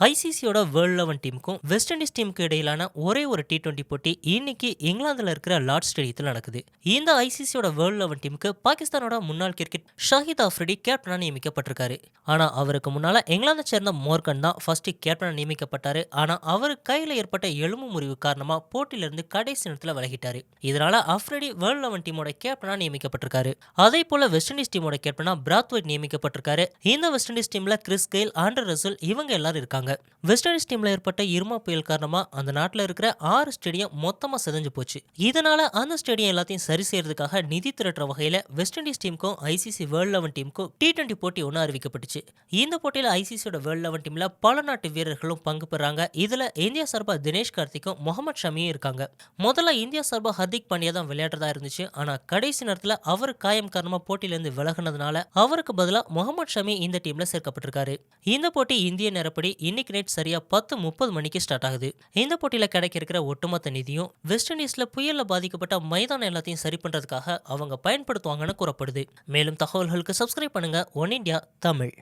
ஐசிசியோட world eleven டீமுக்கும் West Indies டீமுக்கு இடையிலான ஒரே ஒரு டி டுவெண்ட்டி போட்டி இன்னைக்கு இங்கிலாந்துல இருக்கிற லார்ட் ஸ்டேடியத்தில் நடக்குது. இந்த ஐசிசியோட வேர்ல்ட் லெவன் டீமுக்கு பாகிஸ்தானோட முன்னாள் கிரிக்கெட் ஷாஹித் ஆஃப்ரிடி கேப்டனாக நியமிக்கப்பட்டிருக்காரு. ஆனா அவருக்கு முன்னால இங்கிலாந்தை சேர்ந்த மோர்கன் தான் ஃபர்ஸ்ட் கேப்டனாக நியமிக்கப்பட்டாரு. ஆனா அவர் கையில் ஏற்பட்ட எலும்பு முறிவு காரணமாக போட்டியிலிருந்து கடைசி நேரத்தில் விலகிட்டாரு. இதனால ஆஃப்ரிடி வேர்ல்ட் லெவன் டீமோட கேப்டனா நியமிக்கப்பட்டிருக்காரு. அதே போல வெஸ்ட் இண்டீஸ் டீமோட கேப்டனாக பிராத்வைட் நியமிக்கப்பட்டிருக்காரு. இந்த வெஸ்ட் இண்டீஸ் டீம்ல கிறிஸ் கெயில் ஆண்டர் ரசல் இவங்க எல்லாரும் இருக்காங்க. வெஸ்ட் இண்டீஸ் டீம்ல ஏற்பட்ட இருமா புயல் காரணமா அந்த நாட்டில் இருக்கிற ஆறு ஸ்டேடியம் மொத்தமாக செதஞ்சு போச்சு. இதனால அந்த ஸ்டேடியம் எல்லாத்தையும் சரி செய்யறதுக்காக நிதி திரட்டுற வகையில் வெஸ்ட் இண்டீஸ் டீமுக்கும் ஐசிசி வேர்ல்ட் லெவன் டீமுக்கும் டி டுவெண்ட்டி போட்டி ஒன்று அறிவிக்கப்பட்டுச்சு. இந்த போட்டியில் ஐசிசியோட வேர்ல்ட் லெவன் டீம்ல பல நாட்டு வீரர்களும் பங்கு பெறாங்க. இதுல இந்தியா சார்பாக தினேஷ் கார்த்திக்கும் முகமது ஷமியும் இருக்காங்க. முதல்ல இந்தியா சார்பாக ஹர்திக் பாண்டியா தான் விளையாடுறதா இருந்துச்சு. ஆனால் கடைசி நேரத்தில் அவர் காயம் காரணமாக போட்டியிலேருந்து விலகுனதுனால அவருக்கு பதிலாக முகமது ஷமி இந்த டீம்ல சேர்க்கப்பட்டிருக்காரு. இந்த போட்டி இந்திய நேரப்படி இன்னைக்கு நைட் சரியா பத்து முப்பது மணிக்கு ஸ்டார்ட் ஆகுது. இந்த போட்டியில கிடைக்க இருக்கிற ஒட்டுமொத்த நிதியும் வெஸ்ட் இண்டீஸ்ல புயல்ல பாதிக்கப்பட்ட மைதானம் எல்லாத்தையும் சரி பண்றதுக்காக அவங்க பயன்படுத்துவாங்கன்னு கூறப்படுது. மேலும் தகவல்களுக்கு சப்ஸ்கிரைப் பண்ணுங்க. One India Tamil.